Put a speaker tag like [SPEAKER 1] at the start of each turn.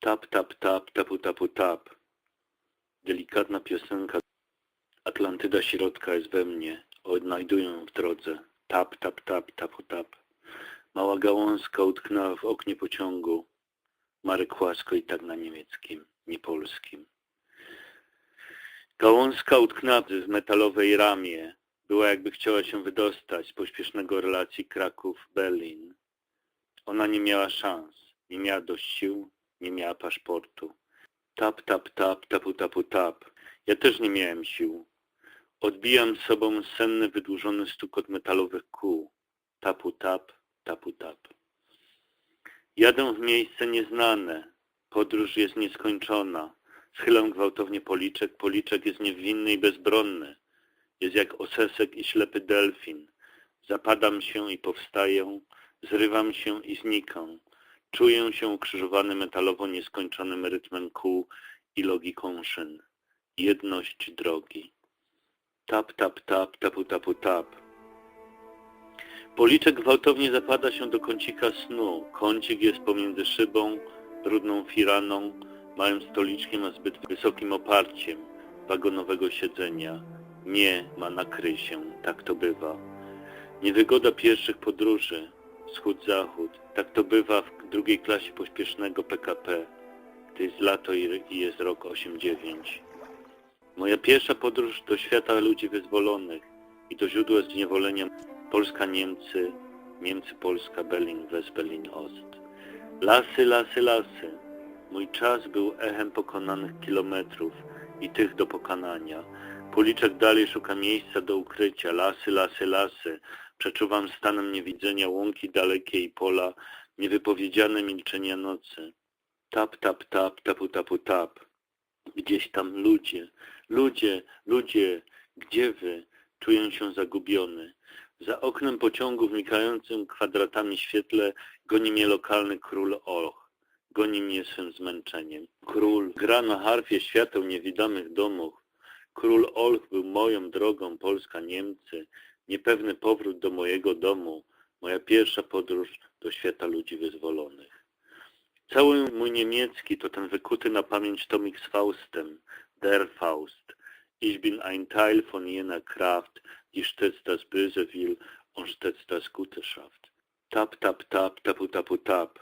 [SPEAKER 1] Tap, tap, tap, tapu, tapu, tap. Delikatna piosenka. Atlantyda środka jest we mnie. Odnajduję w drodze. Tap, tap, tap, tapu, tap. Mała gałązka utknęła w oknie pociągu. Marek Łasko i tak na niemieckim, nie polskim. Gałązka utknęła w metalowej ramie. Była jakby chciała się wydostać z pośpiesznego relacji Kraków-Berlin. Ona nie miała szans, nie miała dość sił, nie miała paszportu. Tap, tap, tap, tapu, tapu, tap. Ja też nie miałem sił. Odbijam sobą senny, wydłużony stukot metalowych kół. Tapu, tap, tapu, tap. Jadę w miejsce nieznane. Podróż jest nieskończona. Schylę gwałtownie policzek. Policzek jest niewinny i bezbronny. Jest jak osesek i ślepy delfin. Zapadam się i powstaję. Zrywam się i znikam. Czuję się ukrzyżowany metalowo nieskończonym rytmem kół i logiką szyn. Jedność drogi. Tap, tap, tap, tapu, tapu, tap. Policzek gwałtownie zapada się do kącika snu. Kącik jest pomiędzy szybą, brudną firaną, małym stoliczkiem a zbyt wysokim oparciem wagonowego siedzenia. Nie ma nakry się, tak to bywa. Niewygoda pierwszych podróży, wschód-zachód, tak to bywa w drugiej klasie pośpiesznego PKP, gdy jest lato i jest rok 89. Moja pierwsza podróż do świata ludzi wyzwolonych i do źródła zniewolenia Polska-Niemcy, Niemcy-Polska, Berlin-West, Berlin-Ost. Lasy, lasy, lasy. Mój czas był echem pokonanych kilometrów i tych do pokonania. Policzek dalej szuka miejsca do ukrycia. Lasy, lasy, lasy. Przeczuwam stanem niewidzenia łąki dalekie i pola, niewypowiedziane milczenia nocy. Tap, tap, tap, tapu, tapu, tap. Gdzieś tam ludzie, ludzie, ludzie, gdzie wy? Czuję się zagubiony. Za oknem pociągu w migającym kwadratami świetle goni mnie lokalny król Och. Goni mnie swym zmęczeniem. Król gra na harfie świateł niewidomych domów. Król Olch był moją drogą Polska-Niemcy. Niepewny powrót do mojego domu. Moja pierwsza podróż do świata ludzi wyzwolonych. Cały mój niemiecki to ten wykuty na pamięć tomik z Faustem. Der Faust. Ich bin ein Teil von jener Kraft, die stets das Böse will und stets das Gute schafft. Tap, tap, tap, tapu, tapu, tap.